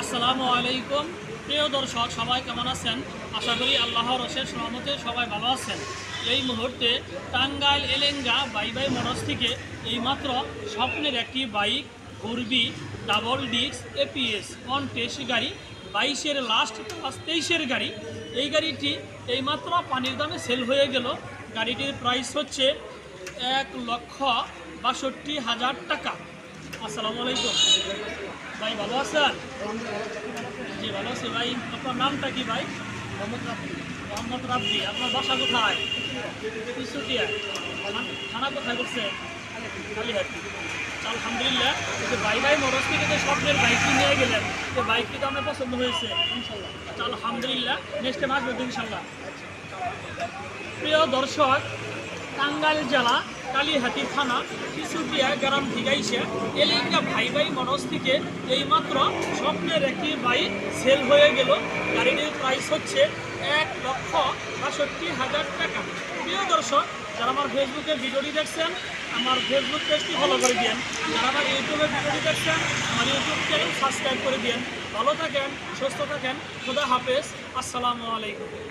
আসসালামু আলাইকুম। প্রিয় দর্শক, সবাই কেমন আছেন? আশা করি আল্লাহর রসের সহমতে সবাই ভালো আছেন। এই মুহূর্তে টাঙ্গাইল এলেঙ্গা বাই বাই মোটরস থেকে এইমাত্র স্বপ্নের একটি bike, ঘুরবি, double disc, APS, on test গাড়ি, বাইশের লাস্ট প্লাস তেইশের গাড়ি। এই গাড়িটি এইমাত্র পানির দামে সেল হয়ে গেল। গাড়িটির প্রাইস হচ্ছে এক লক্ষ বাষট্টি হাজার টাকা। আসসালামু আলাইকুম। ভাই ভালো আছেন? জি ভালো আছি ভাই। আপনার নামটা কি ভাই? মোহাম্মদ রাব্বি। আপনার বাসা কোথায়? তিসুটিয়া থানা কোথায় করছে কালীহাটি। আলহামদুলিল্লাহ যে ভাই ভাই মোটরস থেকে যে স্বপ্নের বাইকটি নিয়ে গেলেন এই বাইকটি তো আমার পছন্দ হয়েছে। ইনশাল্লাহ আলহামদুলিল্লাহ নেক্সট টাইম আসবে ইনশাল্লাহ প্রিয় দর্শক টাঙ্গাইল জেলা কালীহাতি থানা শিশুটিয়া গ্রাম এসে এলিঙ্গা ভাই ভাই মনস থেকে এইমাত্র স্বপ্নের একটি বাইক সেল হয়ে গেল। গাড়িটির প্রাইস হচ্ছে এক লক্ষ বাষট্টি হাজার টাকা। প্রিয় দর্শক, যারা আমার ফেসবুকে ভিডিওটি দেখছেন, আমার ফেসবুক পেজটি ফলো করে দিন যারা আমার ইউটিউবে ভিডিওটি দেখছেন, আমার ইউটিউব চ্যানেল সাবস্ক্রাইব করে দিন ভালো থাকেন, সুস্থ থাকেন। খুদা হাফেজ। আসসালামু আলাইকুম।